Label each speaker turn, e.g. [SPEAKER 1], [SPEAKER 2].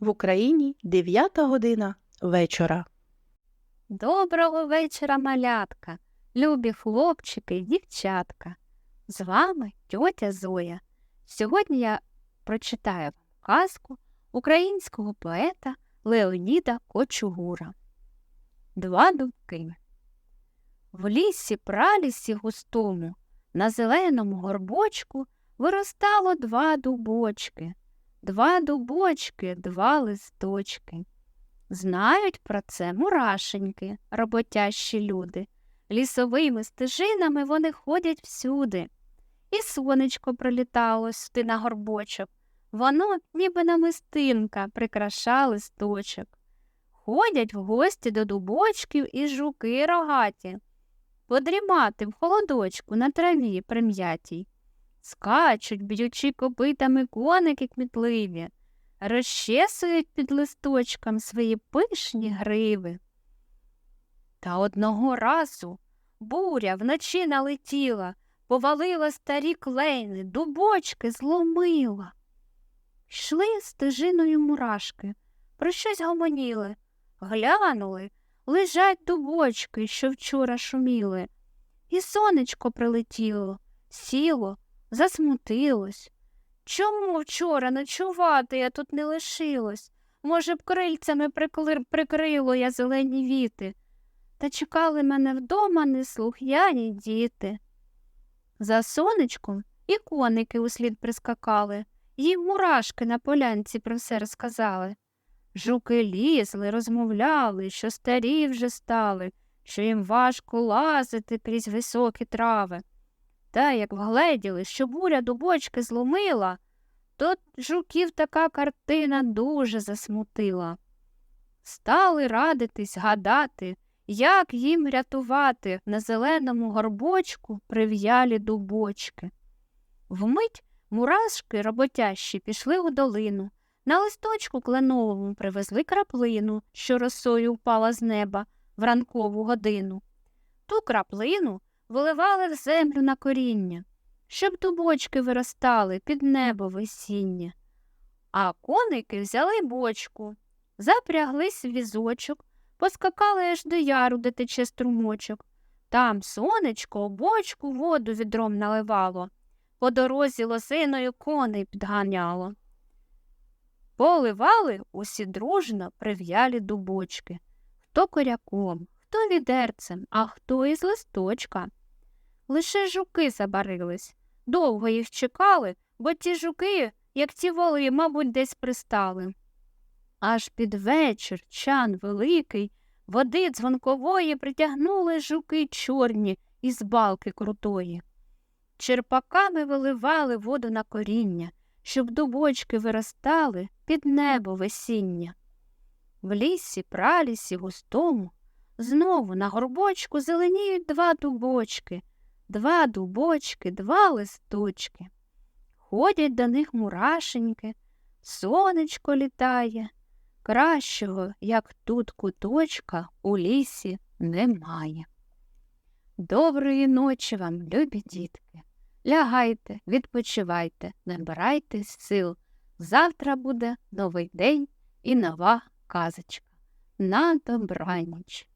[SPEAKER 1] В Україні 9 година вечора.
[SPEAKER 2] Доброго вечора, малятка, любі хлопчики і дівчатка. З вами тьотя Зоя. Сьогодні я прочитаю казку українського поета Леоніда Кочугура. Два дубки. В лісі пралісі густому, на зеленому горбочку виростало два дубочки, два дубочки, два листочки. Знають про це мурашеньки, роботящі люди. Лісовими стежинами вони ходять всюди. І сонечко прилітало сюди на горбочок. Воно, ніби намистинка, прикраша листочок. Ходять в гості до дубочків і жуки рогаті, подрімати в холодочку на траві прим'ятій. Скачуть, б'ючи копитами коники кмітливі розчесують під листочком свої пишні гриви. Та одного разу буря вночі налетіла, повалила старі клейни, дубочки зломила. Йшли стежиною мурашки, про щось гомоніли, глянули, лежать дубочки, що вчора шуміли. І сонечко прилетіло, сіло, засмутилось. Чому вчора ночувати я тут не лишилось? Може б, крильцями прикли... прикрило я зелені віти, та чекали мене вдома неслухняні діти. За сонечком і коники услід прискакали, їм мурашки на полянці про все розказали. Жуки лізли, розмовляли, що старі вже стали, що їм важко лазити крізь високі трави. Та як вгледіли, що буря дубочки зломила, то жуків така картина дуже засмутила. Стали радитись, гадати, як їм рятувати на зеленому горбочку прив'ялі дубочки. Вмить мурашки роботящі пішли у долину, на листочку кленовому привезли краплину, що росою впала з неба в ранкову годину. Ту краплину виливали в землю на коріння, щоб дубочки виростали під небо весіння. А коники взяли бочку, запряглись в візочок, поскакали аж до яру, де тече струмочок. Там сонечко бочку воду відром наливало, по дорозі лосиною коней підганяло. Поливали усі дружно прив'ялі дубочки, хто коряком, хто відерцем, а хто із листочка. Лише жуки забарились. Довго їх чекали, бо ті жуки, як ті воли, мабуть, десь пристали. Аж під вечір чан великий, води дзвонкової притягнули жуки чорні із балки крутої. Черпаками виливали воду на коріння, щоб дубочки виростали під небо весіння. В лісі, пралісі густому, знову на горбочку зеленіють два дубочки, два дубочки, два листочки. Ходять до них мурашеньки, сонечко літає. Кращого, як тут куточка, у лісі немає. Доброї ночі вам, любі дітки. Лягайте, відпочивайте, набирайтесь сил. Завтра буде новий день і нова казочка. На добраніч.